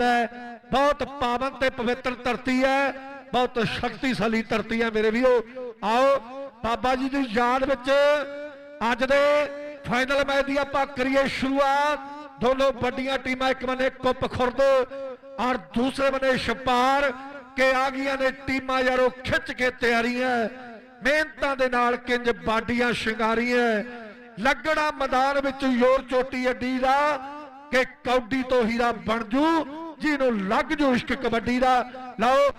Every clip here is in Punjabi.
ਹੈ। ਬਹੁਤ ਪਾਵਨ ਤੇ ਪਵਿੱਤਰ ਧਰਤੀ ਹੈ। ਬਹੁਤ ਸ਼ਕਤੀਸ਼ਾਲੀ ਧਰਤੀ ਹੈ ਮੇਰੇ ਵੀਰੋ। ਆਓ, ਬਾਬਾ ਜੀ ਦੀ ਯਾਦ ਵਿੱਚ ਅੱਜ ਦੇ ਫਾਈਨਲ ਮੈਚ ਦੀ ਆਪਾਂ ਕਰੀਏ ਸ਼ੁਰੂਆਤ। ਦੋਨੋਂ ਵੱਡੀਆਂ ਟੀਮਾਂ ਇੱਕ ਬੰਨੇ ਕੁੱਪ ਖੁਰਦ ਔਰ ਦੂਸਰੇ ਬੰਨੇ ਛਪਾਰ। ਕਿ ਆ ਗਈਆਂ ਨੇ ਟੀਮਾਂ ਯਾਰੋ ਖਿੱਚ ਕੇ ਤਿਆਰੀਆਂ। ਮਿਹਨਤਾਂ ਦੇ ਨਾਲ ਕਿੰਜ ਬਾਡੀਆਂ ਸ਼ਿੰਗਾਰੀਆਂ। ਲੱਗਣਾ ਮੈਦਾਨ ਵਿੱਚ ਜ਼ੋਰ ਚੋਟੀ ਅੱਡੀ ਦਾ ਕਿ ਕੌਡੀ ਤੋਂ ਹੀਰਾ ਬਣ ਜੂ। ਜਿਹਨੂੰ ਲੱਗ ਜੂ ਇਸ਼ਕ ਕਬੱਡੀ ਦਾ। ਲਓ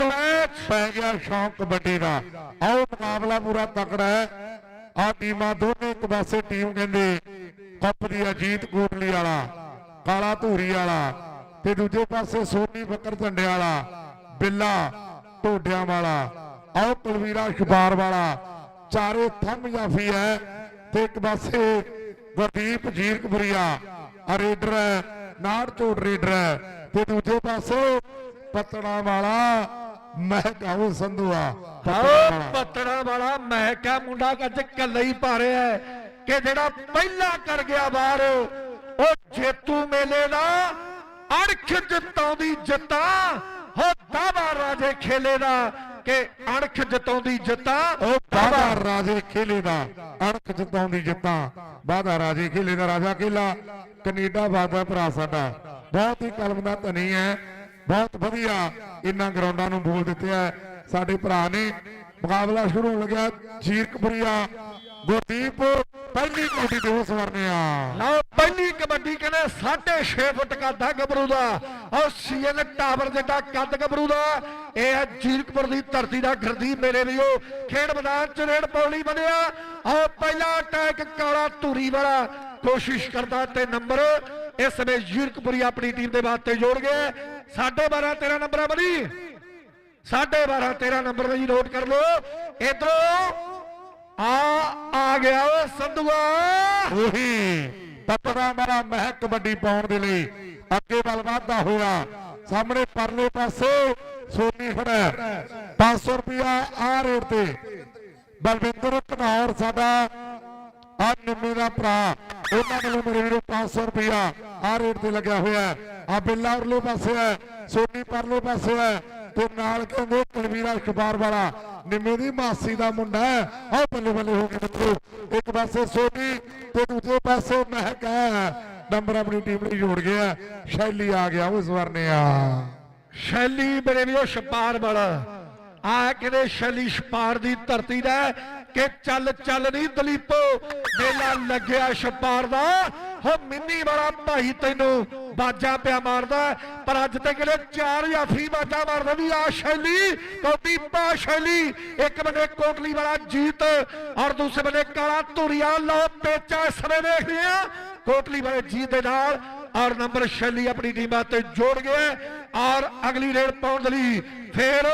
ਮੈਚ ਪੈ ਗਿਆ ਸ਼ੌਂਕ ਕਬੱਡੀ ਦਾ। ਆਓ ਮੁਕਾਬਲਾ ਪੂਰਾ ਤਕੜਾ ਹੈ। ਆ ਟੀਮਾਂ ਦੋਨੇ ਇੱਕ ਪਾਸੇ ਟੀਮ ਕਹਿੰਦੇ ਕੱਪ ਦੀ ਅਜੀਤ ਕੋਟਲੀ ਵਾਲਾ ਕਾਲਾ ਧੂਰੀ ਵਾਲਾ ਤੇ ਦੂਜੇ ਪਾਸੇ ਸੋਨੀ ਬੱਕਰ ਝੰਡੇ ਵਾਲਾ ਬਿੱਲਾ ਢੋਡਿਆਂ ਵਾਲਾ। ਆਓ ਕੁਲਵੀਰਾ ਸ਼ਬਾਰ ਵਾਲਾ। ਚਾਰੇ ਥੰਮ ਜਾਫੀ ਹੈ ਤੇ ਇੱਕ ਪਾਸੇ ਗੁਰਦੀਪ ਜੀਰਕਪੁਰੀਆ ਆ ਰੇਡਰ ਹੈ ਨਾੜ ਝੋੜ ਰੇਡਰ ਹੈ। ਤੇ ਦੂਜੇ ਪਾਸੇ ਪਤੜਾ ਵਾਲਾ ਮਹਿਕਾਉ ਸੰਧੂਆ ਪੱਤੜਾ ਵਾਲਾ। ਮਹਿਕਾ ਮੁੰਡਾ ਅੱਜ ਕੱਲਾ ਹੀ ਪਾ ਰਿਹਾ ਹੈ ਕਿ ਜਿਹੜਾ ਪਹਿਲਾ ਕਰ ਗਿਆ ਬਾਹਰ ਉਹ ਜੇਤੂ ਮੇਲੇ ਦਾ ਅਣਖ ਜਿਤਾਉਂਦੀ ਜਿੱਤਾ ਹੋ ਦਾਵਾ ਰਾਜੇ ਖੇਲੇ ਦਾ ਕਿ ਅਣਖ ਜਿਤਾਉਂਦੀ ਜਿੱਤਾ। ਉਹ ਬਾਦਾ ਰਾਜੇ ਖੇਲੇ ਦਾ ਅਣਖ ਜਿਤਾਉਂਦੀ ਜਿੱਤਾਂ। ਬਾਦਾ ਰਾਜੇ ਖੇਲੇ ਦਾ ਰਾਜਾ ਖੇਲਾ। ਕੈਨੇਡਾ ਵਾਦਾ ਭਰਾ ਸਾਡਾ। ਬਹੁਤ ਹੀ ਕਲਮ ਦਾ ਧਨੀ ਹੈ। ਬਹੁਤ ਵਧੀਆ ਇਹਨਾਂ ਗਰਾਊਂਡਾਂ ਨੂੰ ਬੋਲ ਦਿੱਤਿਆ ਸਾਡੇ ਭਰਾ ਨੇ ਮੁਕਾਬਲਾ ਸ਼ੁਰੂ ਹੋ ਲੱਗਿਆ ਜੀਰਕਪੁਰੀਆ ਗੁਰਦੀਪ, ਪਹਿਲੀ ਕੋਟੀ ਦੇ ਉਸ ਵਰਨਿਆ ਲਓ, ਪਹਿਲੀ ਕਬੱਡੀ ਕਹਿੰਦੇ 6.5 ਫੁੱਟ ਕੱਦ ਆ ਗੱਭਰੂ ਦਾ। ਔਰ ਸੀਐਨ ਟਾਵਰ ਜਿੱਡਾ ਕੱਦ ਗੱਭਰੂ ਦਾ। ਇਹ ਹੈ ਜੀਰਕਪੁਰ ਦੀ ਧਰਤੀ ਦਾ ਗਰਦੀ ਮੇਰੇ ਵੀਰੋ। ਖੇਡ ਮੈਦਾਨ ਚ ਰੇਡ ਪੌਲੀ ਬਣਿਆ। ਔਰ ਪਹਿਲਾ ਅਟੈਕ ਕਾਲਾ ਧੂਰੀ ਵਾਲਾ। ਕੋਸ਼ਿਸ਼ ਕਰਦਾ ਤੇ ਨੰਬਰ ਇਸ ਸਮੇਂ ਜੀਰਕਪੁਰੀ ਆਪਣੀ ਟੀਮ ਦੇ ਵਾਸਤੇ ਜੋੜ ਗਿਆ 12.5 13 ਨੰਬਰ ਆ ਬਣੀ 12.5 13 ਨੰਬਰ ਦਾ ਜੀ ਨੋਟ ਕਰ ਲਓ ਇਧਰੋਂ ਆ ਆ ਗਿਆ ਓ ਸੰਧੂਆ ਉਹੀ ਪਤੜਾ ਮਾਰਾ ਮਹਿਕ ਕਬੱਡੀ ਪਾਉਣ ਦੇ ਲਈ ਅੱਗੇ ਵੱਲ ਵਧਦਾ ਹੋਇਆ ਸਾਹਮਣੇ ਪਰਲੇ ਪਾਸੇ ਸੋਨੀ ਖੜਾ ਹੈ। 500 ਰੁਪਿਆ ਆ ਰੇਟ ਤੇ ਬਲਵਿੰਦਰ ਘਨੌਰ ਸਾਡਾ ਆ ਨਿੰਮੇ ਦਾ ਭਰਾ ਉਹਨਾਂ ਵੱਲੋਂ ਮੇਰੇ ਵੀਰੋ 500 ਰੁਪਿਆ ਆ ਰੇਟ ਤੇ ਲੱਗਿਆ ਹੋਇਆ ਆ ਬਿੱਲਾ ਉਰਲੇ ਪਾਸੇ ਹੈ, ਸੋਨੀ ਪਰਲੇ ਪਾਸੇ ਹੈ ਤੇ ਨਾਲ ਕਹਿੰਦੇ ਕੁਲਵੀਰਾ ਸ਼ਬਾਰ ਵਾਲਾ, ਨਿੰਮੇ ਦੀ ਮਾਸੀ ਦਾ ਮੁੰਡਾ ਹੈ। ਆਹ ਬੱਲੇ ਬੱਲੇ ਹੋ ਕੇ ਮਿੱਤਰੋ ਇੱਕ ਪਾਸੇ ਸੋਨੀ ਤੇ ਦੂਜੇ ਪਾਸੇ ਮਹਿਕ ਹੈ। ਨੰਬਰ ਆਪਣੀ ਟੀਮ ਲਈ ਜੋੜ ਗਿਆ ਸ਼ੈਲੀ ਆ ਗਿਆ ਉਸ ਵਰਨਿਆ ਸ਼ੈਲੀ ਮੇਰੇ ਵੀਰੋ ਛਪਾਰ ਵਾਲਾ। ਆ ਕਿਤੇ ਸ਼ੈਲੀ ਛਪਾਰ ਦੀ ਧਰਤੀ ਦਾ ਕਿ ਚੱਲ ਚੱਲ ਨਹੀਂ ਦਲੀਪੋ, ਮੇਲਾ ਲੱਗਿਆ ਛਪਾਰ ਦਾ। ਹੋ ਮਿੰਨੀ ਵਾਲਾ ਭਾਈ ਤੈਨੂੰ ਬਾਜਾ ਪਿਆ ਮਾਰਦਾ। ਪਰ ਅੱਜ ਤੇ ਕਿਲੇ ਚਾਰ ਜਾਫੀ ਬਾਜਾ ਮਾਰਦਾ ਵੀ ਆ ਸ਼ੈਲੀ, ਕੌਡੀ ਪਾ ਸ਼ੈਲੀ। ਇੱਕ ਬੰਨੇ ਕੋਟਲੀ ਵਾਲਾ ਜੀਤ ਔਰ ਦੂਸਰੇ ਬੰਦੇ ਕਾਲਾ ਧੂਰੀਆ। ਲੋ ਪੇਚਾ ਇਸ ਸਮੇਂ ਦੇਖ ਰਹੇ ਕੋਟਲੀ ਵਾਲੇ ਜੀਤ ਦੇ ਨਾਲ ਔਰ ਨੰਬਰ ਸ਼ੈਲੀ ਆਪਣੀ ਟੀਮਾਂ ਤੇ ਜੋੜ ਗਿਆ। ਔਰ ਅਗਲੀ ਰੇਡ ਪਾਉਣ ਦੇ ਲਈ ਫੇਰ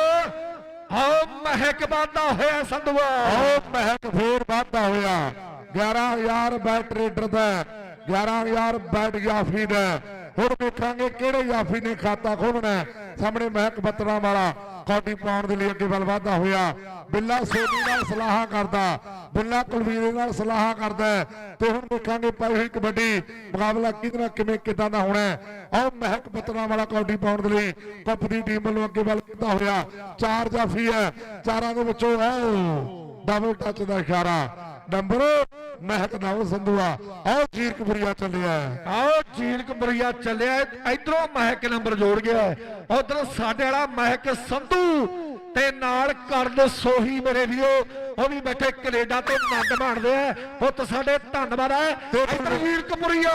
ਆਓ ਮਹਿਕ ਵਾਧਾ ਹੋਇਆ ਸੰਧਵਾ ਆਓ ਮਹਿਕ ਫੇਰ ਵਾਧਾ ਹੋਇਆ। 11000 ਬੈਟ ਰੇਡਰ ਦਾ 11000 ਬੈਟ ਯਾਫੀ ਦਾ ਹੁਣ ਵੇਖਾਂਗੇ ਕਿਹੜੇ ਯਾਫੀ ਨੇ ਖਾਤਾ ਖੋਲਣਾ ਸਾਹਮਣੇ ਮਹਿਕ ਬੱਤਣਾ ਵਾਲਾ ਕੌਡੀ ਪਾਉਣ ਦੇ ਲਈ ਅੱਗੇ ਵੱਲ ਵਾਧਾ ਹੋਇਆ। ਬਿੱਲਾ ਸੋਨੀ ਨਾਲ ਸਲਾਹਾਂ ਕਰਦਾ। ਬਿੱਲਾ ਕੁਲਵੀਰ ਨਾਲ ਸਲਾਹਾਂ ਕਰਦਾ ਤੇ ਹੁਣ ਦੇਖਾਂਗੇ ਪਾਈ ਹੋਈ ਕਬੱਡੀ। ਮੁਕਾਬਲਾ ਕਿਹਦੇ ਕਿਵੇਂ, ਕਿਦਾਂ ਦਾ ਹੋਣਾ ਹੈ। ਆਓ ਮਹਿਕ ਬੱਤਣਾ ਵਾਲਾ ਕੌਡੀ ਪਾਉਣ ਦੇ ਲਈ ਕੱਪ ਦੀ ਟੀਮ ਵੱਲੋਂ ਅੱਗੇ ਵੱਲ ਵਾਧਾ ਹੋਇਆ। ਚਾਰ ਜਾਫੀ ਹੈ। ਚਾਰਾਂ ਦੇ ਵਿੱਚੋਂ ਡਬਲ ਟੱਚ ਦਾ ਇਸ਼ਾਰਾ। ਨੰਬਰ ਮਹਿਕ ਨਾਮ ਸੰਧੂਆ। ਆਓ ਜੀਰਕਪੁਰੀਆ ਚੱਲਿਆ। ਆਓ ਜੀਲ ਕਬਰੀਆ ਚੱਲਿਆ। ਇਧਰੋਂ ਮਹਿਕ ਨੰਬਰ ਜੋੜ ਗਿਆ। ਉਧਰ ਸਾਡੇ ਵਾਲਾ ਮਹਿਕ ਸੰਧੂ ਤੇ ਨਾਲ ਕਰਨ ਸੋਹੀ ਮੇਰੇ ਵੀਰੋ। ਉਹ ਵੀ ਬੈਠੇ ਕੈਨੇਡਾ ਤੋਂ ਨੰਦ ਮਾਣਦੇ ਆ। ਪੁੱਤ ਸਾਡੇ ਧੰਨਵਾਦ ਹੈ ਇਧਰ ਜੀਲ ਕਬਰੀਆ।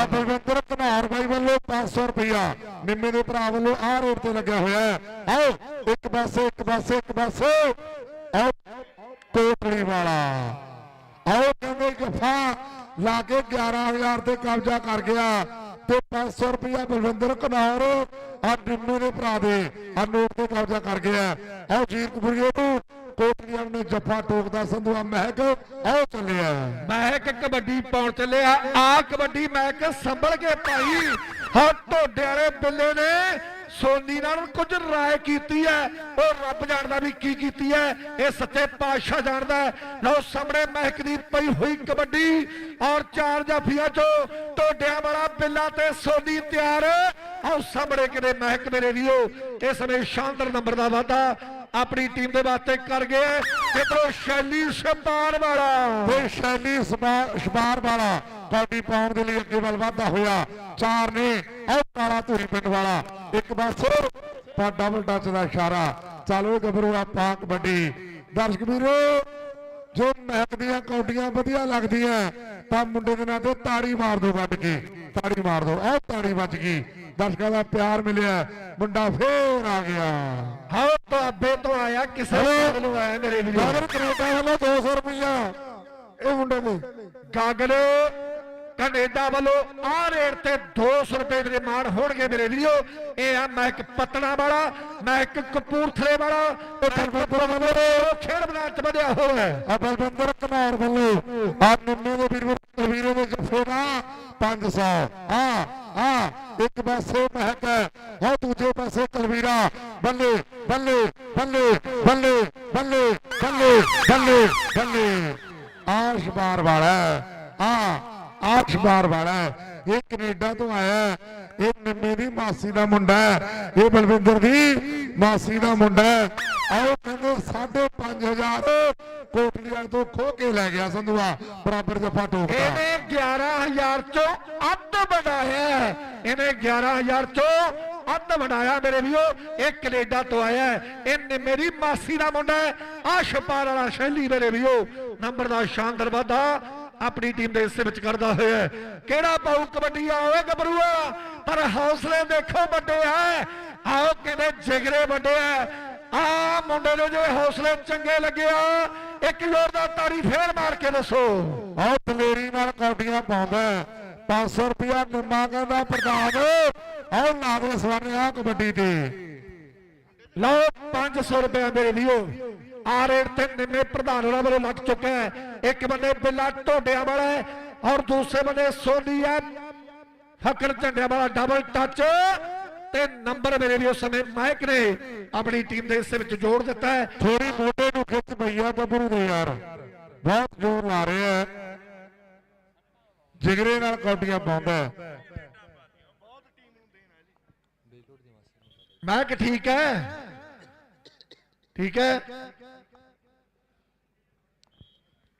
ਆ ਬਲਵਿੰਦਰ ਘਨੌਰ ਬਾਈ ਵੱਲੋਂ 500 ਰੁਪਇਆ ਨਿੰਮੇ ਦੇ ਭਰਾ ਵੱਲੋਂ ਆਹ ਰੇਟ ਤੇ ਲੱਗਿਆ ਹੋਇਆ ਆਓ ਇੱਕ ਪਾਸੇ ਇੱਕ ਪਾਸੇ ਇੱਕ ਪਾਸੇ। ਆਓ ਕੋਟਲੀ ਵਾਲਾ। ਆਓ ਕਹਿੰਦੇ ਜਫਾ ਲਾ ਕੇ 11000 ਤੇ ਕਬਜ਼ਾ ਕਰ ਗਿਆ ਤੇ 500 ਰੁਪਇਆ ਬਲਵਿੰਦਰ ਘਨੌਰ ਆ ਨਿੰਮੇ ਦੇ ਭਰਾ ਦੇ ਆ ਤੇ ਕਬਜ਼ਾ ਕਰ ਗਿਆ। ਆਓ ਜੀਰਕਪੁਰੀਏ ਨੂੰ ਕੋਟਲੀਆਂ ਨੇ ਜਫਾ ਟੋਕਦਾ ਸੰਧੂਆ ਮਹਿਕ ਆਓ ਚੱਲਿਆ। ਮਹਿਕ ਕਬੱਡੀ ਪਾਉਣ ਚੱਲਿਆ। ਆ ਕਬੱਡੀ ਮਹਿਕ ਸੰਭਲ ਕੇ ਭਾਈ ਹਾਂ ਢੋਡੇ ਵਾਲੇ ਬਿੱਲੇ ਨੇ ਸੋਨੀ ਨਾਲ ਕੁਝ ਰਾਏ ਕੀਤੀ ਹੈ। ਉਹ ਰੱਬ ਜਾਣਦਾ ਵੀ ਕੀ ਕੀਤੀ ਹੈ। ਇਹ ਸੱਚੇ ਪਾਤਸ਼ਾਹ ਜਾਣਦਾ ਲਓ ਸਾਹਮਣੇ ਮਹਿਕ ਪਈ ਹੋਈ ਕਬੱਡੀ ਔਰ ਚਾਰ ਜਾਫੀਆਂ ਚੋਂ ਟੋਡਿਆਂ ਵਾਲਾ ਬਿੱਲਾ ਤੇ ਸੋਨੀ ਤਿਆਰ। ਆਓ ਸਾਹਮਣੇ ਕਿਤੇ ਮਹਿਕ ਮੇਰੇ ਵੀਓ ਇਸ ਸਮੇਂ ਸ਼ਾਨਦਾਰ ਨੰਬਰ ਦਾ ਵਾਧਾ ਆਪਣੀ ਟੀਮ ਦੇ ਵਾਸਤੇ ਕਰ ਗਏ ਇਧਰੋਂ ਸ਼ੈਲੀ ਸ਼ਪਾਰ ਵਾਲਾ। ਤੇ ਸ਼ੈਲੀ ਸਮਾ- ਵਾਲਾ। ਕੌਡੀ ਪਾਉਣ ਦੇ ਲਈ ਅੱਗੇ ਵੱਲ ਵਾਧਾ ਹੋਇਆ। ਚਾਰ ਨੇ ਉਹ ਕਾਲਾ ਧੂਰੀ ਪਿੰਡ ਵਾਲਾ। ਇੱਕ ਪਾਸੇ ਪਰ ਡਬਲ ਟੱਚ ਦਾ ਇਸ਼ਾਰਾ। ਚਲੋ ਗੱਭਰੂ ਆ ਪਾ ਕਬੱਡੀ ਦਰਸ਼ਕ ਵੀਰੋ ਜੋ ਮਹਿਕ ਦੀਆਂ ਕੌਡੀਆਂ ਵਧੀਆ ਲੱਗਦੀਆਂ ਤਾਂ ਮੁੰਡੇ ਦੇ ਨਾਂ ਤੇ ਤਾੜੀ ਮਾਰ ਦਿਓ ਵੱਢ ਕੇ। ਤਾੜੀ ਮਾਰ ਦਿਓ ਇਹ ਤਾੜੀ ਵੱਜ ਗਈ। ਦਰਸ਼ਕਾਂ ਦਾ ਪਿਆਰ ਮਿਲਿਆ। ਮੁੰਡਾ ਫੇਰ ਆ ਗਿਆ। ਹਾਂ ਤੁਹਾਡੇ ਤੋਂ ਆਇਆ ਕਿਸੇ। ਨੂੰ ਆਇਆ ਮੇਰੇ ਵੀਰੋ। ਗਾਗਰ ਕੈਨੇਡਾ ਵੱਲੋਂ 200 ਰੁਪਇਆ ਇਹ ਮੁੰਡੇ ਨੇ ਗਾਗਲ। ਕੈਨੇਡਾ ਵੱਲੋਂ ਆ ਰੇਟ ਤੇ 200 ਰੁਪਏ ਦੇ ਮਾਣ ਹੋਣਗੇ ਮੇਰੇ ਵੀਰੋ। ਇਹ ਆ ਮਹਿਕ ਪਤਣਾ ਵਾਲਾ ਮਹਿਕ ਕਪੂਰਥਲੇ ਵਾਲਾ, ਉਹ ਖੇਡ ਮੈਦਾਨ ਚ ਵਧਿਆ ਹੋਇਆ ਆ ਬਲਵਿੰਦਰ ਕਨੌਰ ਵੱਲੋਂ, ਆ ਨਿੰਮੇ ਦੇ ਵੀਰ, ਵੀਰੇ ਦੇ ਜੱਫੇ 500 ਆ ਆ, ਇੱਕ ਪਾਸੇ ਮਹਿਕ ਹੈ ਦੂਜੇ ਪਾਸੇ ਕਲਵੀਰਾ। ਬੱਲੇ ਬੱਲੇ ਬੱਲੇ ਬੱਲੇ ਬੱਲੇ ਬੱਲੇ ਬੱਲੇ ਬੱਲੇ। ਆਸ਼ ਬਾਰ ਵਾਲਾ ਆ ਆਸ਼ ਬਾਰ ਵਾਲਾ ਇਹ ਕੈਨੇਡਾ ਤੋਂ ਆਇਆ ਇਹ ਨਿੰਮੇ ਦੀ ਮਾਸੀ ਦਾ ਮੁੰਡਾ ਹੈ। ਇਹ ਬਲਵਿੰਦਰ ਦੀ ਮਾਸੀ ਦਾ ਮੁੰਡਾ ਆਓ ਕਹਿੰਦੇ 5500 ਕੋਟਲੀਆਂ ਤੋਂ ਖੋ ਕੇ ਲੈ ਗਿਆ ਸੰਧੂਆ। ਬਰਾਬਰ ਜੱਫਾ ਠੋਕਦਾ ਇਹਨੇ 11000 ਚੋਂ ਅੱਧ ਬਣਾਇਆ ਹੈ। ਇਹਨੇ 11000 ਚੋਂ ਅੱਧ ਬਣਾਇਆ ਮੇਰੇ ਵੀਰੋ। ਇਹ ਕੈਨੇਡਾ ਤੋਂ ਆਇਆ ਹੈ। ਇਹ ਮੇਰੀ ਮਾਸੀ ਦਾ ਮੁੰਡਾ ਹੈ। ਆ ਵਾਲਾ ਸ਼ੈਲੀ ਮੇਰੇ ਵੀਓ ਨੰਬਰ ਦਾ ਸ਼ਾਨਦਾਰ ਵਾਧਾ। ਆਪਣੀ ਟੀਮ ਦੇ ਹਿੱਸੇ ਵਿੱਚ ਕਰਦਾ ਹੋਇਆ। ਕਿਹੜਾ ਪਾਉ ਕਬੱਡੀ ਆਵੇ ਗੱਭਰੂਆ? ਪਰ ਹੌਸਲੇ ਦੇਖੋ ਵੱਡੇ ਆ ਆਓ ਕਿਵੇਂ ਜਿਗਰੇ ਵੱਡੇ ਆ ਆ ਮੁੰਡੇ ਨੂੰ ਜੇ ਹੌਸਲੇ ਚੰਗੇ ਲੱਗਿਆ ਇੱਕ ਜ਼ੋਰਦਾਰ ਤਾੜੀ ਫੇਰ ਮਾਰ ਕੇ ਦੱਸੋ। ਆਓ ਦਲੇਰੀ ਨਾਲ ਕੌਡੀਆਂ ਪਾਉਂਦਾ ਹੈ। 500 ਰੁਪਇਆ ਨਿੰਮਾ ਕਹਿੰਦਾ ਪ੍ਰਧਾਨ। ਆਓ ਲਾ ਦੇ ਸਵਾਨੇ ਆ ਕਬੱਡੀ ਤੇ। ਲਓ 500 ਰੁਪਏ ਮੇਰੇ ਵੀਓ ਆ ਰੇਟ ਤੇ ਨਿੰਮੇ ਪ੍ਰਧਾਨ ਹੋਰਾਂ ਵੱਲੋਂ ਲੱਗ ਚੁੱਕਾ ਹੈ। ਇੱਕ ਬੰਦੇ ਬਿੱਲਾ ਢੋਡਿਆਂ ਵਾਲਾ ਹੈ ਔਰ ਦੂਸਰੇ ਬੰਦੇ ਸੋਨੀ ਹੈ। ਫਕਰ ਝੰਡਿਆਂ ਵਾਲਾ ਡਬਲ ਟੱਚ ਤੇ ਨੰਬਰ ਮੇਰੇ ਵੀਓ ਸਮੇਂ ਮਾਇਕ ਨੇ ਆਪਣੀ ਟੀਮ ਦੇ ਹਿੱਸੇ ਵਿੱਚ ਜੋੜ ਦਿੱਤਾ ਹੈ। ਥੋੜੀ ਮੋਢੇ ਨੂੰ ਖਿੱਚ ਪਈ ਆ ਗੱਭਰੂ ਦੇ ਯਾਰ। ਬਹੁਤ ਜ਼ੋਰ ਲਾ ਰਿਹਾ ਹੈ। ਜਿਗਰੇ ਨਾਲ ਕੌਡੀਆਂ ਪਾਉਂਦਾ ਹੈ। ਮੈਂ ਕਿ ਠੀਕ ਹੈ? ਠੀਕ ਹੈ।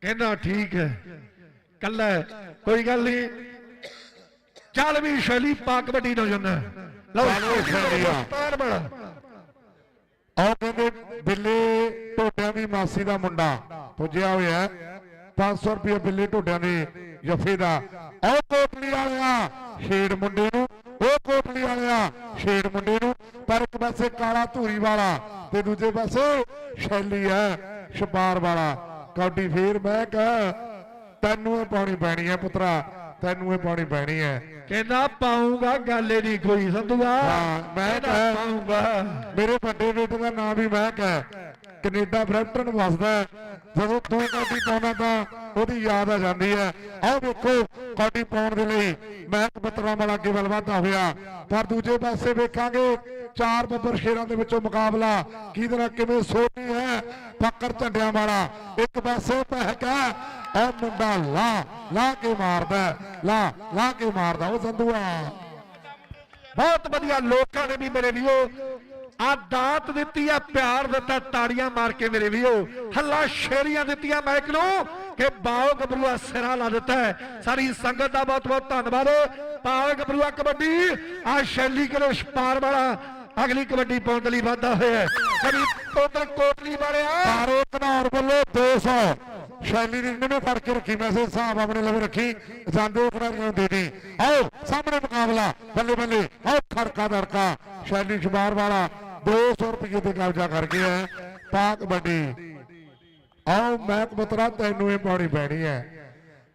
ਕਹਿੰਦਾ ਠੀਕ ਹੈ। ਕੱਲਾ ਕੋਈ ਗੱਲ ਨਹੀਂ। ਚੱਲ ਵੀ ਸ਼ੈਲੀ ਪਾ ਕਬੱਡੀ ਨੂੰ ਜਾਂਦਾ ਲਓ। ਪੈਰ ਬੜਾ ਆਹ ਕਹਿੰਦੇ ਬਿੱਲੇ ਢੋਡਿਆਂ ਦੀ ਮਾਸੀ ਦਾ ਮੁੰਡਾ ਪੁੱਜਿਆ ਹੋਇਆ ਹੈ। 500 ਰੁਪਏ ਬਿੱਲੇ ਢੋਡਿਆਂ ਦੇ ਜਫੇ ਦਾ। ਆਹ ਕੋਟਲੀ ਵਾਲਿਆ ਛੇੜ ਮੁੰਡੇ ਨੂੰ। ਉਹ ਕੋਟਲੀ ਵਾਲਿਆ ਛੇੜ ਮੁੰਡੇ ਨੂੰ। ਪਰ ਇੱਕ ਪਾਸੇ ਕਾਲਾ ਧੂਰੀ ਵਾਲਾ ਤੇ ਦੂਜੇ ਪਾਸੇ ਸ਼ੈਲੀ ਹੈ ਛਪਾਰ ਵਾਲਾ। ਕੌਡੀ ਫੇਰ ਮੈਂ ਕਹ ਤੈਨੂੰ ਇਹ ਪਾਉਣੀ ਪੈਣੀ ਹੈ ਪੁੱਤਰਾ ਤੈਨੂੰ ਇਹ ਪਾਉਣੀ ਪੈਣੀ ਹੈ। ਕਹਿੰਦਾ ਪਾਉਂਗਾ ਗੱਲ ਹੀ ਨਹੀਂ ਕੋਈ ਸੰਧੂਆ। ਹਾਂ, ਮੈਂ ਕਿਹਾ- ਪਾਊਂਗਾ ਮੇਰੇ ਵੱਡੇ ਬੇਟੇ ਦਾ ਨਾਮ ਵੀ ਮਹਿਕ ਹੈ। ਕੈਨੇਡਾ ਬਰੈਂਪਟਨ ਵਸਦਾ ਜਦੋਂ ਤੂੰ ਕੌਡੀ ਪਾਉਂਦਾ ਤਾਂ ਉਹਦੀ ਯਾਦ ਆ ਜਾਂਦੀ ਹੈ। ਆਹ ਵੇਖੋ ਕੌਡੀ ਪਾਉਣ ਦੇ ਲਈ ਮਹਿਕ ਬਤਰਾ ਵਾਲਾ ਅੱਗੇ ਵੱਲ ਵਧਦਾ ਹੋਇਆ। ਪਰ ਦੂਜੇ ਪਾਸੇ ਵੇਖਾਂਗੇ ਚਾਰ ਬੱਬਰ ਸ਼ੇਰਾਂ ਦੇ ਵਿੱਚੋਂ ਮੁਕਾਬਲਾ ਕਿਹਦੇ ਨਾਲ ਕਿਵੇਂ ਸੋਨੀ ਹੈ। ਫੱਕਰ ਝੰਡਿਆਂ ਵਾਲਾ। ਇੱਕ ਪਾਸੇ ਮਹਿਕ ਹੈ ਇਹ ਮੁੰਡਾ ਲਾ ਲਾ ਕੇ ਮਾਰਦਾ ਹੈ, ਲਾ ਲਾ ਕੇ ਮਾਰਦਾ ਉਹ ਸੰਧੂਆ ਬਹੁਤ ਵਧੀਆ ਲੋਕਾਂ ਨੇ ਵੀ ਮੇਰੇ ਵੀਓ ਆ ਦਾਤ ਦਿੱਤੀ ਆ ਪਿਆਰ ਦਿੱਤਾ ਤਾੜੀਆਂ ਮਾਰ ਕੇ ਮੇਰੇ ਵੀਓ ਹੱਲਾ ਸ਼ੇਰੀਆਂ ਦਿੱਤੀਆਂ ਮੈਕ ਨੂੰ ਕਿ ਬਾਓ ਗੱਭਰੂਆ ਸਿਰਾ ਲਾ ਦਿੱਤਾ ਸਾਰੀ ਸੰਗਤ ਦਾ ਬਹੁਤ ਬਹੁਤ ਧੰਨਵਾਦ। ਬਾਓ ਗਬਰੂਆ ਕਬੱਡੀ ਆ ਸ਼ੈਲੀ ਕਲੇ ਪਾਰ ਵਾਲਾ ਅਗਲੀ ਕਬੱਡੀ ਪਾਉਣ ਦੇ ਲਈ ਵਾਧਾ ਹੋਇਆ ਕਦੀ ਉਧਰ ਕੋਟਲੀ ਵਾਲਿਆ। ਤਾਰੇ ਵੱਲੋਂ 200 ਸ਼ੈਲੀ ਨੇ ਨੇ ਫੜ ਕੇ ਰੱਖੀ ਮੈਸੇਜ ਹਿਸਾਬ ਆਪਣੇ ਲਵੇ ਰੱਖੀ। ਜਾਂਦੇ ਖਿਡਾਰੀਆਂ ਨੂੰ ਦੇ ਦੇ ਆਓ ਸਾਹਮਣੇ ਮੁਕਾਬਲਾ। ਬੱਲੇ ਬੱਲੇ ਆਓ ਖੜਕਾ ਦਰਕਾ ਸ਼ੈਲੀ ਸ਼ਮਾਰ ਵਾਲਾ 200 ਰੁਪਏ ਤੇ ਕਬਜ਼ਾ ਕਰ ਗਿਆ ਪਾਕ ਕਬੱਡੀ ਆਓ ਮੈਂ ਕਬੂਤਰਾ ਤੈਨੂੰ ਇਹ ਪਾਉਣੀ ਪੈਣੀ ਹੈ।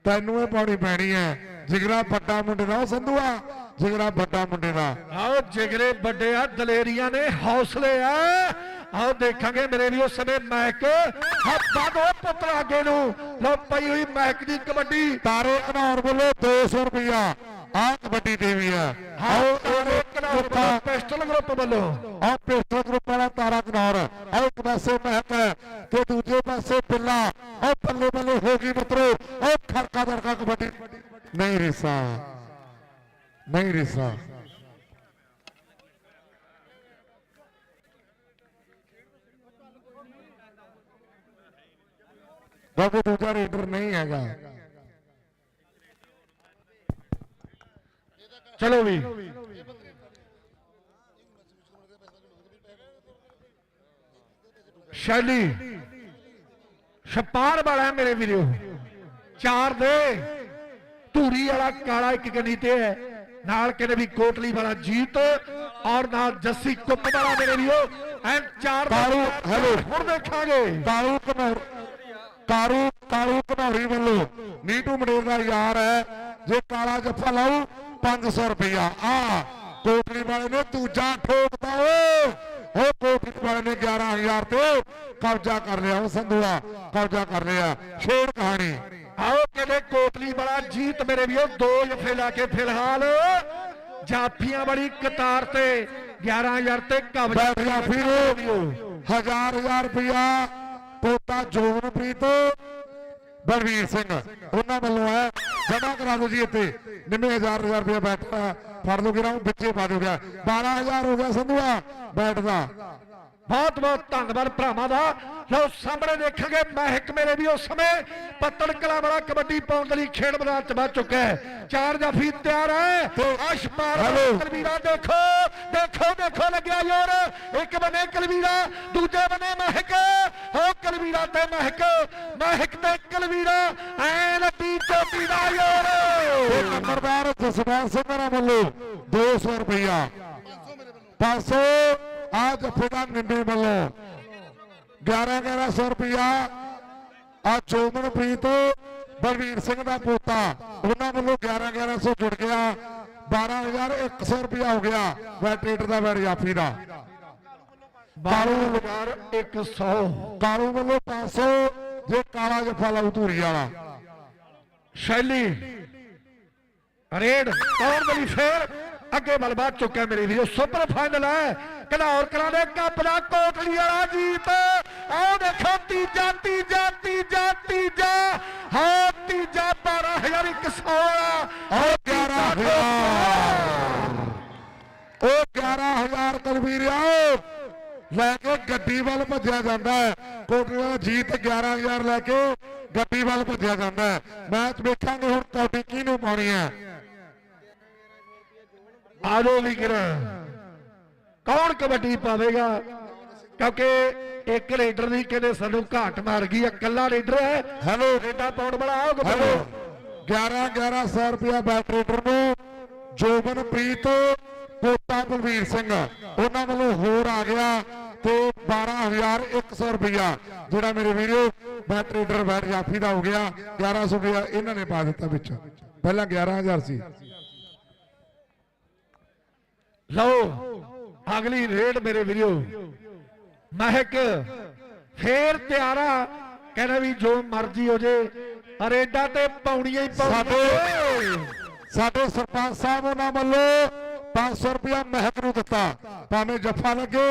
ਤੈਨੂੰ ਇਹ ਪਾਉਣੀ ਪੈਣੀ ਹੈ। ਜਿਗਰਾ ਵੱਡਾ ਮੁੰਡੇ ਦਾ ਉਹ ਸੰਧੂਆ। ਜਿਗਰਾ ਵੱਡਾ ਮੁੰਡੇ ਦਾ। ਆਓ ਜਿਗਰੇ ਵੱਡੇ ਆ ਦਲੇਰੀਆਂ ਨੇ ਹੌਸਲੇ ਆ। ਆਓ ਦੇਖਾਂਗੇ ਮੇਰੇ ਵੀ ਉਸ ਸਮੇਂ ਮੈਕ। ਹੱਥਾਂ ਦੋ ਪੁੱਤਰ ਅੱਗੇ ਨੂੰ। ਲੋ ਪਈ ਹੋਈ ਮੈਕ ਦੀ ਕਬੱਡੀ। ਤਾਰੇ ਘਨੌਰ ਵੱਲੋਂ 200 ਰੁਪਇਆ ਆ ਕਬੱਡੀ ਦੇਵੀ ਆ। ਆਓ ਨਾ ਇਹ ਪਿਸਟਲ ਗਰੁੱਪ ਵੱਲੋਂ। ਆ ਪਿਸਟਲ ਗਰੁੱਪ ਵਾਲਾ ਤਾਰਾ ਕਨੌਰ ਆ ਇੱਕ ਪਾਸੇ ਮਹਿਕ ਤੇ ਦੂਜੇ ਪਾਸੇ ਪਿੱਲਾ। ਆ ਬੱਲੇ ਬੱਲੇ ਹੋ ਗਈ ਮਿੱਤਰੋ। ਆ ਖੜਕਾ ਦੜਕਾ ਕਬੱਡੀ। ਨਹੀਂ ਰਿਸਾ। ਨਹੀਂ ਰਿਸਾ। ਬਾਬੂ ਦੂਜਾ ਰੇਡਰ ਨਹੀਂ ਹੈਗਾ। ਚਲੋ ਵੀ। ਸ਼ੈਲੀ। ਛਪਾਰ ਵਾਲਾ ਮੇਰੇ ਵੀਰੋ। ਚਾਰ ਦੇ। ਧੂਰੀ ਵਾਲਾ ਕਾਲਾ ਇੱਕ ਗੰਨੀ ਤੇ ਹੈ। ਨਾਲ ਕਹਿੰਦੇ ਵੀ ਕੋਟਲੀ ਵਾਲਾ ਜੀਤ ਔਰ ਨਾਲ ਜੱਸੀ ਕੁੱਪ ਵਾਲਾ ਮੇਰੇ ਵੀਰੋ। ਐ ਚਾਰ ਦਾ ਕਾਲੂ, ਹੈਲੋ। ਹੁਣ ਦੇਖਾਂਗੇ। ਕਾਲੂ ਘਨੌਰ ਕਾਰੂ ਕਾਲੂ ਘਨੌਰੀ ਵੱਲੋਂ ਨੀਟੂ ਮਡੇਰ ਦਾ ਯਾਰ ਹੈ। ਜੇ ਕਾਲਾ ਜੱਫਾ ਲਾਉ 500 ਰੁਪਇਆ ਆ ਕੋਟਲੀ ਵਾਲੇ ਨੇ ਦੂਜਾ ਠੋਕਦਾ ਓ ਉਹ ਕੋਟਲੀ ਵਾਲੇ ਨੇ 11000 ਤੇ ਕਬਜ਼ਾ ਕਰ ਲਿਆ। ਉਹ ਸੰਧੂਆ ਕਬਜ਼ਾ ਕਰ ਲਿਆ ਸ਼ੇਰ ਕਹਾਣੀ। ਆਓ ਕਹਿੰਦੇ ਕੋਟਲੀ ਵਾਲਾ ਜੀਤ ਮੇਰੇ ਵੀਰੋ ਦੋ ਜਫੇ ਲਾ ਕੇ ਫਿਲਹਾਲ ਜਾਫੀਆਂ ਬੜੀ ਕਤਾਰ ਤੇ 11000 ਤੇ ਕਬਜ਼ਾ ਬੈਠਿਆ ਫਿਰ ਹਜ਼ਾਰ ਹਜ਼ਾਰ ਰੁਪਇਆ ਪੋਤਾ ਜੋਗਨਪ੍ਰੀਤ ਬਲਵੀਰ ਸਿੰਘ। ਉਹਨਾਂ ਵੱਲੋਂ ਹੈ ਜਮਾ ਕਰਾ ਦਿਓ ਜੀ ਇੱਥੇ। ਨਿੰਮੇ ਹਜ਼ਾਰ ਹਜ਼ਾਰ ਰੁਪਇਆ ਬੈਠਾ ਫੜ ਲਓ ਗਿਰਾਂ ਵਿੱਚੇ ਪਾ ਦਿਓ ਗਿਆ। 12000 ਹੋ ਗਿਆ ਸੰਧੂਆ ਬੈਠਦਾ। ਬਹੁਤ ਬਹੁਤ ਧੰਨਵਾਦ ਭਰਾਵਾਂ ਦਾ। ਲਓ ਸਾਹਮਣੇ ਦੇਖਾਂਗੇ ਮਹਿਕ ਮੇਰੇ ਵੀ ਉਸ ਸਮੇਂ ਪੱਤਣ ਕਲਾ ਵਾਲਾ ਕਬੱਡੀ ਪਾਉਣ ਦੇ ਲਈ ਖੇਡ ਮੈਦਾਨ ਚ ਵੱਜ ਚੁੱਕਾ ਹੈ। ਚਾਰ ਜਾਫੀ ਤਿਆਰ ਹੈ। ਅਸ਼ਪਾਰ ਹੈਲੋ। ਕਲਵੀਰਾ ਦੇਖੋ ਦੇਖੋ ਦੇਖੋ ਲੱਗਿਆ ਯੋਰ ਇੱਕ ਬੰਨੇ ਕਲਵੀਰਾ ਦੂਜੇ ਬੰਨੇ ਮਹਿਕ। ਹੋ ਕਲਵੀਰਾ ਤੇ ਮਹਿਕ ਮਹਿਕ ਤੇ ਕਲਵੀਰਾ ਐ ਲੱਗੀ ਚੋਟੀ ਦਾ ਇਹ ਯੋਰ ਨੰਬਰਦਾਰ ਜਸਵੰਤ ਸਿੰਘ ਦਾ ਵੱਲੋਂ 200 ਰੁਪਇਆ 500 ਆ ਜਫੇਦਾਰ ਨਿੰਬੇ ਵੱਲੋਂ 11 1100 ਰੁਪਇਆ ਆ ਜੋਗਨਪ੍ਰੀਤ ਬਲਵੀਰ ਸਿੰਘ ਦਾ ਪੋਤਾ, ਉਹਨਾਂ ਵੱਲੋਂ 11 1100 ਜੁੜ ਗਿਆ। 12100 ਰੁਪਇਆ ਹੋ ਗਿਆ ਵੈਟਰੇਟਰ ਦਾ ਵੈਟ ਜਾਫੀ ਦਾ। ਬਾਰੂ ਲਗਾਰ 100 ਕਾਲੂ ਵੱਲੋਂ 500 ਜੇ ਕਾਲਾ ਜਫਾ ਲਾਉ ਧੂਰੀ ਵਾਲਾ। ਸ਼ੈਲੀ ਰੇਡ ਕੌਣ ਬਲੀ ਫੇਰ ਅੱਗੇ ਬਲ ਬਾਤ ਚੁੱਕਿਆ ਮੇਰੇ ਵੀਰੋ ਸੁਪਰ ਫਾਈਨਲ ਹੈ। ਕਨੌਰ ਕਲਾਂ ਦੇ ਕੱਪ ਦਾ ਕੋਟਲੀ ਵਾਲਾ ਜੀਤ। ਆਹ ਦੇਖੋ ਤੀਜਾ ਤੀਜਾ ਤੀਜਾ ਤੀਜਾ। ਹਾਂ ਤੀਜਾ 12100 ਆ ਉਹ 11000 ਉਹ 11000 ਤਲਵੀਰਿਆ ਲੈ ਕੇ ਗੱਡੀ ਵੱਲ ਭੱਜਿਆ ਜਾਂਦਾ ਹੈ। ਕੋਟਲਾ ਜੀਤ 11000 ਲੈ ਕੇ ਗੱਡੀ ਵੱਲ ਭੱਜਿਆ ਜਾਂਦਾ ਹੈ। ਮੈਚ ਵੇਖਾਂਗੇ ਹੁਣ ਕੌਡੀ ਕਿਹਨੂੰ ਪਾਉਣੀ ਹੈ। ਆਜੋ ਵੀ ਕਿਰ ਕੌਣ ਕਬੱਡੀ ਪਾਵੇਗਾ? ਕਿਉਂਕਿ ਇੱਕ ਰੇਡਰ ਦੀ ਕਹਿੰਦੇ ਸਾਨੂੰ ਘਾਟ ਮਾਰ ਗਈ ਇਕੱਲਾ ਰੇਡਰ ਹੈ। ਹੈਲੋ। ਰੇਡਾ ਪਾਉਣ ਵਾਲਾ ਆਓ ਹੈਲੋ। ਕਬੱਡੀ 11 1100 ਰੁਪਇਆ ਬੈਟਰੇਟਰ ਨੂੰ ਜੋਬਨਪ੍ਰੀਤ ਪੋਤਾ ਬਲਵੀਰ ਸਿੰਘ। ਉਹਨਾਂ ਵੱਲੋਂ ਹੋਰ ਆ ਗਿਆ। ਤੇ 12100 ਰੁਪਇਆ ਜਿਹੜਾ ਮੇਰੇ ਵੀਰੋ ਬੈਟਰੇਟਰ ਬੈਟ ਜਾਫੀ ਦਾ ਹੋ ਗਿਆ 1100 ਰੁਪਇਆ ਇਹਨਾਂ ਨੇ ਪਾ ਦਿੱਤਾ ਵਿੱਚ। ਪਹਿਲਾਂ 11000 ਸੀ। ਲਓ, ਅਗਲੀ ਰੇਡ ਮੇਰੇ ਵੀਰੋ। ਮਹਿਕ, ਫੇਰ ਤਿਆਰਾ, ਕਹਿੰਦਾ ਵੀ ਜੋ ਮਰਜ਼ੀ ਹੋ ਜੇ, ਰੇਡਾ ਤੇ ਪਾਉਣੀਆਂ ਹੀ ਸਾਡੇ ਸਾਡੇ ਸਰਪੰਚ ਸਾਹਿਬ ਉਹਨਾਂ ਵੱਲੋਂ 500 ਰੁਪਇਆ ਮਹਿਕ ਨੂੰ ਦਿੱਤਾ ਭਾਵੇਂ ਜੱਫਾ ਲੱਗੇ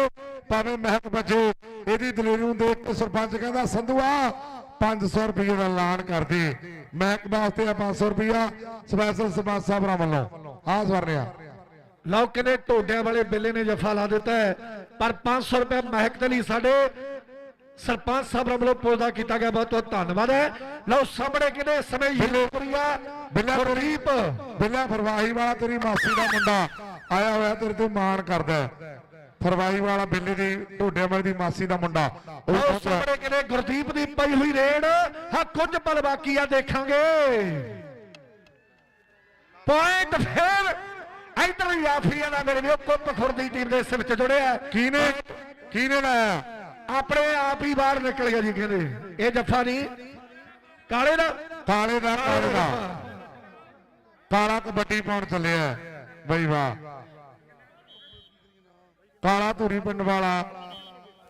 ਭਾਵੇਂ ਮਹਿਕ ਵੱਜੇ ਇਹਦੀ ਦਲੇਰੀ ਨੂੰ ਦੇਖ ਕੇ ਸਰਪੰਚ ਕਹਿੰਦਾ ਸੰਧੂਆ 500 ਰੁਪਏ ਦਾ ਐਲਾਨ ਕਰ ਦੇ ਮਹਿਕ ਵਾਸਤੇ ਆ 500 ਰੁਪਇਆ ਸਪੈਸ਼ਲ ਸਰਪੰਚ ਸਾਹਿਬ ਵੱਲੋਂ ਆਹ ਸਵਰਨਿਆ ਲਓ ਕਹਿੰਦੇ ਢੋਡਿਆਂ ਵਾਲੇ ਬਿੱਲੇ ਨੇ ਜਫਾ ਲਾ ਦਿੱਤਾ ਹੈ ਪਰ 500 ਰੁਪਏ ਮਹਿਕ ਦੇ ਲਈ ਸਾਡੇ ਸਰਪੰਚ ਸਾਹਿਬ ਵੱਲੋਂ ਪੁੱਜਦਾ ਕੀਤਾ ਗਿਆ ਬਹੁਤ ਬਹੁਤ ਧੰਨਵਾਦ ਹੈ ਲਓ ਸਾਹਮਣੇ ਇਸ ਸਮੇਂ ਬਿੱਲਾ ਗੁਰਦੀਪ ਬਿੱਲਾ ਫਰਵਾਹੀ ਵਾਲਾ ਤੇਰੀ ਮਾਸੀ ਦਾ ਮੁੰਡਾ ਆਇਆ ਹੋਇਆ ਤੇਰੇ ਤੇ ਮਾਣ ਕਰਦਾ ਹੈ। ਫਰਵਾਹੀ ਵਾਲਾ ਬਿੱਲੇ ਦੀ ਢੋਡਿਆਂ ਵਾਲੀ ਦੀ ਮਾਸੀ ਦਾ ਮੁੰਡਾ। ਉਹ। ਸਾਹਮਣੇ ਕਿਹਦੇ ਗੁਰਦੀਪ ਦੀ ਪਈ ਹੋਈ ਰੇਡ ਹਾਂ ਕੁਝ ਪਲ ਬਾਕੀ ਆ ਦੇਖਾਂਗੇ। ਪੁਆਇੰਟ ਫੇਰ ਇਧਰ ਯਾਫੀਆ ਦਾ ਮੇਰੇ ਵੀਰੋ ਕੁੱਪ ਖੁਰਦੀ ਟੀਮ ਦੇ ਇਸ ਵਿੱਚ ਜੁੜਿਆ ਕਿਹਨੇ ਕਿਹਨੇ ਲਾਇਆ? ਆਪਣੇ ਆਪ ਹੀ ਬਾਹਰ ਨਿਕਲ ਗਿਆ ਜੀ ਕਹਿੰਦੇ। ਇਹ ਜੱਫਾ ਨਹੀਂ। ਕਾਲੇ ਦਾ? ਕਾਲੇ ਦਾ ਕਾਲੇ ਦਾ। ਕਾਲਾ ਕਬੱਡੀ ਪਾਉਣ ਚੱਲਿਆ। ਬਈ ਵਾਹ। ਕਾਲਾ ਧੂਰੀ ਪਿੰਡ ਵਾਲਾ।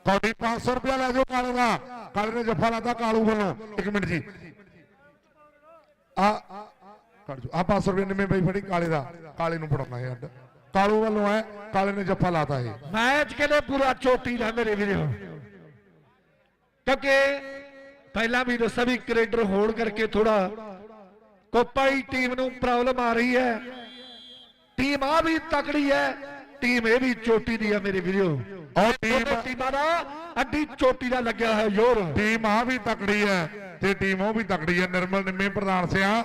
ਕੌਡੀ 500 ਰੁਪਇਆ ਲੈ ਜਾਓ ਕਾਲੇ ਦਾ। ਕਾਲੇ ਨੇ ਜੱਫਾ ਲਾਤਾ ਕਾਲੂ ਵੱਲੋਂ। ਇੱਕ ਮਿੰਟ ਜੀ। ਆ, ਕੱਢ ਜੋ। ਆ 500 ਰੁਪਏ ਨਿੰਮੇ ਬਈ ਫੜੀ ਕਾਲੇ ਦਾ। ਕਾਲੇ ਨੂੰ ਫੜਾਉਣਾ ਹੈ ਅੱਡ। ਕਾਲੂ ਵੱਲੋਂ ਹੈ ਕਾਲੇ ਨੇ ਜੱਫਾ ਲਾਤਾ ਇਹ। ਮੈਚ ਕਿਤੇ ਪੂਰਾ ਚੋਟੀ ਦਾ ਮੇਰੇ ਵੀਰੋ। ਕਿਉਂਕਿ ਪਹਿਲਾਂ ਵੀ ਦੱਸਿਆ ਵੀ ਕ੍ਰਿਕਟਰ ਹੋਣ ਕਰਕੇ ਥੋੜਾ ਕੋਪਾਈ ਟੀਮ ਨੂੰ ਪ੍ਰੋਬਲਮ ਆ ਰਹੀ ਹੈ। ਟੀਮ ਆ ਵੀ ਤਕੜੀ ਹੈ। ਟੀਮ ਇਹ ਵੀ ਚੋਟੀ ਦੀ ਹੈ ਮੇਰੇ ਵੀਰੋ। ਔਰ ਟੀਮ ਟੀਮਾਂ ਦਾ ਅੱਡੀ ਚੋਟੀ ਦਾ ਲੱਗਿਆ ਹੈ ਜ਼ੋਰ। ਟੀਮ ਆ ਵੀ ਤਕੜੀ ਹੈ ਤੇ ਟੀਮ ਉਹ ਵੀ ਤਕੜੀ ਹੈ ਨਿਰਮਲ ਨਿੰਮੇ ਪ੍ਰਧਾਨ ਸਿਆ।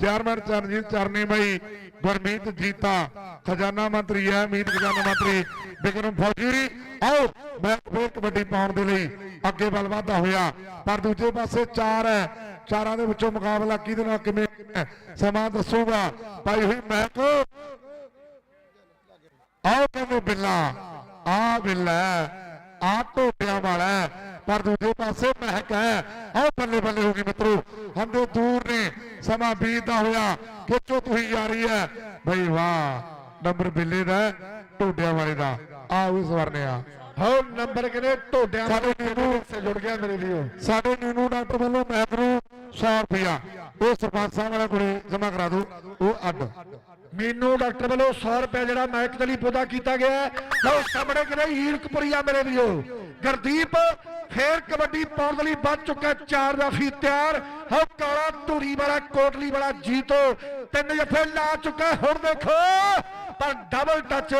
ਚੇਅਰਮੈਨ ਚਰਨਜੀਤ ਚਰਨੀ ਬਾਈ ਗੁਰਮੀਤ ਜੀਤਾ ਖਜ਼ਾਨਾ ਮੰਤਰੀ ਹੈ ਮੀਤ ਖਜ਼ਾਨਾ ਮੰਤਰੀ ਬਿਕਰਮ ਫੌਜੀ ਆਓ ਮੈਂ ਫੇਰ ਕਬੱਡੀ ਪਾਉਣ ਦੇ ਲਈ ਅੱਗੇ ਵੱਲ ਵਧਦਾ ਹੋਇਆ। ਪਰ ਦੂਜੇ ਪਾਸੇ ਚਾਰ ਹੈ ਚਾਰਾਂ ਦੇ ਵਿੱਚੋਂ ਮੁਕਾਬਲਾ ਕਿਹਦੇ ਨਾਲ ਕਿਵੇਂ? ਸਮਾਂ ਦੱਸੂਗਾ। ਪਾਈ ਹੋਈ ਮੈਕ ਆਓ ਕਹਿੰਦੇ ਬਿੱਲਾ ਆ ਬਿੱਲਾ ਆ ਟੋਟਿਆਂ ਵਾਲਾ ਪਰ ਦੂਜੇ ਪਾਸੇ ਮਹਿਕ ਹੈ। ਆਓ ਬੱਲੇ ਬੱਲੇ ਹੋ ਗਈ ਮਿੱਤਰੋ ਹੰਦੇ ਦੂਰ ਨੇ ਸਮਾਂ ਬੀਤਦਾ ਹੋਇਆ ਖਿੱਚੋ ਤੁਸੀਂ ਯਾਰੀ ਹੈ। ਬਈ ਵਾਹ ਨੰਬਰ ਬਿੱਲੇ ਦਾ ਹੈ, ਟੋਟਿਆਂ ਵਾਲੇ ਦਾ। ਆਓ ਇਸ ਵਰਨਿਆ ਹੋ ਨੰਬਰ ਕਿਤੇ ਢੋਡਿਆਂ ਸਾਡੇ ਦੇ ਵੀਰੋ ਸੇ ਜੁੜ ਗਿਆ ਮੇਰੇ ਵੀਰੋ? ਸਾਡੇ ਨੀਨੂ ਡਾਕਟਰ ਵੱਲੋਂ ਮੈਕ ਨੂੰ 100 ਰੁਪਿਆ ਉਹ ਸਰਪੰਚ ਸਾਹਿਬ ਵਾਲਾ ਕੋਲੇ ਜਮ੍ਹਾਂ ਕਰਾ ਦਿਓ ਉਹ ਅੱਡ। ਮੈਨੂੰ ਡਾਕਟਰ ਵੱਲੋਂ 100 ਰੁਪਏ ਜਿਹੜਾ ਮੈਕ ਦੇ ਲਈ ਪੌਦਾ ਕੀਤਾ ਗਿਆ ਹੈ। ਲਓ ਸਾਹਮਣੇ ਕਿਤੇ ਈਰਕਪੁਰੀਆ ਮੇਰੇ ਵੀਰੋ। ਗੁਰਦੀਪ ਫੇਰ ਕਬੱਡੀ ਪਾਉਣ ਲਈ ਵੱਧ ਚੁੱਕਾ ਚਾਰ ਜਾਫੀ ਤਿਆਰ। ਹੋ ਕਾਲਾ ਧੂਰੀ ਵਾਲਾ ਕੋਟਲੀ ਵਾਲਾ ਜੀਤੋ। ਤਿੰਨ ਜਫੇ ਲਾ ਚੁੱਕਾ ਹੁਣ ਦੇਖੋ। ਪਰ ਡਬਲ ਟੱਚ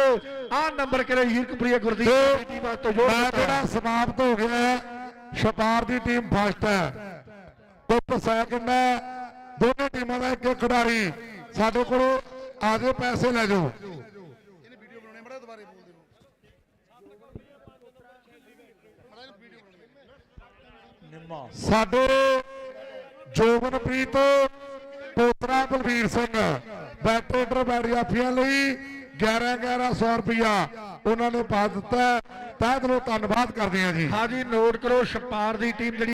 ਆ ਨੰਬਰ ਕਿਤੇ ਈਰਕਪੁਰੀਆ ਗੁਰਦੀਪ ਦੀ ਵਾਸਤੇ ਹੈ। ਜਿਹੜਾ ਸਮਾਪਤ ਹੋ ਗਿਆ ਹੈ, ਛਪਾਰ ਦੀ ਟੀਮ ਫਸਟ ਹੈ। ਟੁੱਪ ਸੈਕਿੰਡ ਹੈ ਦੋਨੇ ਟੀਮਾਂ ਦਾ ਇੱਕ ਖਿਡਾਰੀ ਸਾਡੇ ਕੋਲ ਆਜੇ ਪੈਸੇ ਲੈ ਜਾਓ। ਸਾਡੇ ਜੋਬਨਪ੍ਰੀਤ ਪੋਤਰਾ ਬਲਵੀਰ ਸਿੰਘ ਬੈਟਰੇਟਰ ਬੈਰੀਆਫੀਆਂ ਲਈ 11 1100 ਰੁਪਇਆ ਉਹਨਾਂ ਨੇ ਪਾ ਦਿੱਤਾ ਹੈ। ਤਹਿ ਦਿਲੋਂ ਧੰਨਵਾਦ ਕਰਦੇ ਹਾਂ ਜੀ। ਹਾਂ ਜੀ ਨੋਟ ਕਰੋ ਛਪਾਰ ਦੀ ਟੀਮ ਜਿਹੜੀ